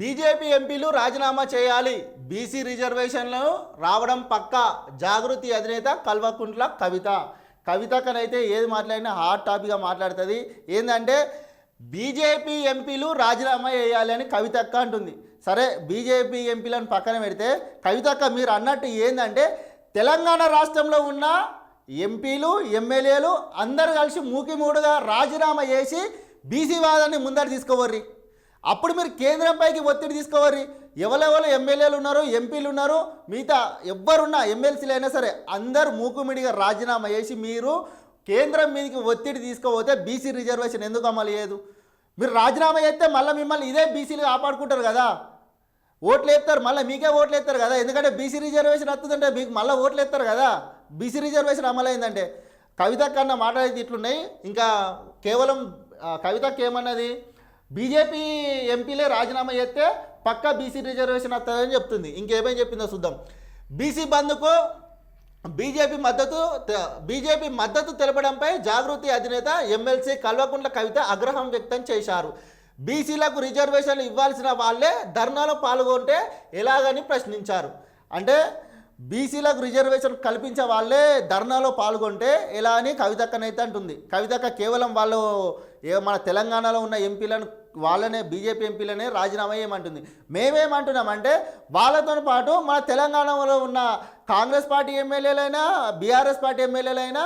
BJP ఎంపీలు రాజీనామా చేయాలి. బీసీ రిజర్వేషన్లు రావడం పక్క. జాగృతి అధినేత కల్వకుంట్ల కవిత. కవితకనైతే ఏది మాట్లాడినా హాట్ టాపిక్గా మాట్లాడుతుంది. ఏంటంటే బీజేపీ ఎంపీలు రాజీనామా చేయాలి అని కవితక్క అంటుంది. సరే బీజేపీ ఎంపీలను పక్కన పెడితే కవితక్క మీరు అన్నట్టు ఏంటంటే తెలంగాణ రాష్ట్రంలో ఉన్న ఎంపీలు ఎమ్మెల్యేలు అందరూ కలిసి మూకిమూడుగా రాజీనామా చేసి బీసీ వాదాన్ని ముందర తీసుకోవర్రి. అప్పుడు మీరు కేంద్రంపైకి ఒత్తిడి తీసుకోవాలి. ఎవరెవరు ఎమ్మెల్యేలు ఉన్నారు ఎంపీలు ఉన్నారు మిగతా ఎవ్వరున్నా ఎమ్మెల్సీలు అయినా సరే అందరూ మూకుమిడిగా రాజీనామా చేసి మీరు కేంద్రం మీదకి ఒత్తిడి తీసుకోపోతే బీసీ రిజర్వేషన్ ఎందుకు అమలు చేయదు? మీరు రాజీనామా చేస్తే మళ్ళీ మిమ్మల్ని ఇదే బీసీలు కాపాడుకుంటారు కదా. ఓట్లు వేస్తారు మళ్ళీ మీకే ఓట్లు వేస్తారు కదా. ఎందుకంటే బీసీ రిజర్వేషన్ వస్తుందంటే మీకు మళ్ళీ ఓట్లు వేస్తారు కదా. బీసీ రిజర్వేషన్ అమలైందంటే కవిత కన్నా మాట్లాడేది ఇట్లున్నాయి. ఇంకా కేవలం కవితకి ఏమన్నది బీజేపీ ఎంపీలే రాజీనామా చేస్తే పక్కా బీసీ రిజర్వేషన్ వస్తుందని చెప్తుంది. ఇంకేమేం చెప్పిందో చూద్దాం. బీసీ బంద్కు బీజేపీ మద్దతు బీజేపీ మద్దతు తెలపడంపై జాగృతి అధినేత ఎమ్మెల్సీ కల్వకుంట్ల కవిత ఆగ్రహం వ్యక్తం చేశారు. బీసీలకు రిజర్వేషన్లు ఇవ్వాల్సిన వాళ్ళే ధర్నాలో పాల్గొంటే ఎలాగని ప్రశ్నించారు. అంటే బీసీలకు రిజర్వేషన్ కల్పించే వాళ్ళే ధర్నాలో పాల్గొంటే ఎలా అని కవితక్కనైతే అంటుంది. కవితక్క కేవలం వాళ్ళు మన తెలంగాణలో ఉన్న ఎంపీలను వాళ్ళనే బీజేపీ ఎంపీలనే రాజీనామా చేయమంటుంది. మేమేమంటున్నామంటే వాళ్ళతో పాటు మన తెలంగాణలో ఉన్న కాంగ్రెస్ పార్టీ ఎమ్మెల్యేలైనా బీఆర్ఎస్ పార్టీ ఎమ్మెల్యేలైనా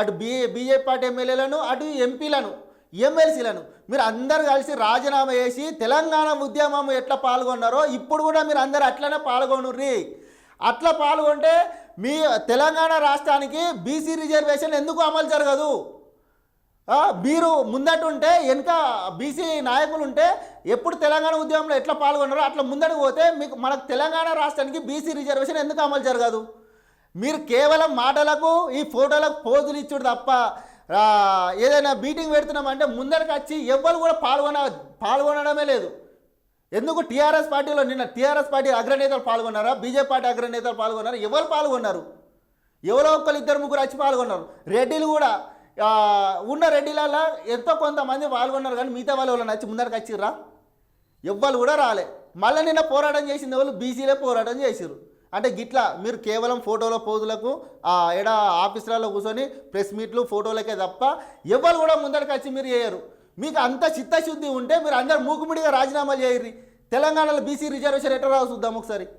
అటు బీ బీజేపీ పార్టీ ఎమ్మెల్యేలను అటు ఎంపీలను ఎమ్మెల్సీలను మీరు అందరు కలిసి రాజీనామా చేసి తెలంగాణ ఉద్యమం ఎట్లా పాల్గొన్నారో ఇప్పుడు కూడా మీరు అందరు అట్లనే పాల్గొనుర్రి. అట్లా పాల్గొంటే మీ తెలంగాణ రాష్ట్రానికి బీసీ రిజర్వేషన్ ఎందుకు అమలు జరగదు? మీరు ముందట ఉంటే వెనుక బీసీ నాయకులు ఉంటే ఎప్పుడు తెలంగాణ ఉద్యమంలో ఎట్లా పాల్గొన్నారో అట్లా ముందడుగు పోతే మీకు మనకు తెలంగాణ రాష్ట్రానికి బీసీ రిజర్వేషన్ ఎందుకు అమలు జరగదు? మీరు కేవలం మాటలకు ఈ ఫోటోలకు పోజులు ఇచ్చుడు తప్ప ఏదైనా మీటింగ్ పెడుతున్నామంటే ముందరికి వచ్చి ఎవ్వరు కూడా పాల్గొన పాల్గొనడమే లేదు. ఎందుకు టీఆర్ఎస్ పార్టీలో నిన్న టీఆర్ఎస్ పార్టీ అగ్రనేతలు పాల్గొన్నారా? బీజేపీ పార్టీ అగ్రనేతలు పాల్గొన్నారు? ఎవరు పాల్గొన్నారు? ఎవరో ఒకరు ఇద్దరు ముగ్గురు వచ్చి పాల్గొన్నారు. రెడ్డిలు కూడా ఉన్న రెడ్డిలలో ఎంతో కొంతమంది పాల్గొన్నారు కానీ మిగతా వాళ్ళు వాళ్ళని వచ్చి ముందరకు వచ్చిర్రా? ఎవ్వరు కూడా రాలే. మళ్ళీ నిన్న పోరాటం చేసిన వాళ్ళు బీసీలే పోరాటం చేసిరు అంటే గిట్లా మీరు కేవలం ఫోటోల పోజులకు ఆ, ఎడ ఆఫీసులలో కూర్చొని ప్రెస్ మీట్లు ఫోటోలకే తప్ప ఎవ్వరు కూడా ముందరకు వచ్చి మీరు చేయరు. మీకు అంత చిత్తశుద్ధి ఉంటే మీరు అందరు మూకుముడిగా రాజీనామాలు చేయర్రి. తెలంగాణలో బీసీ రిజర్వేషన్ ఎట్లా రావు చూద్దాం ఒకసారి.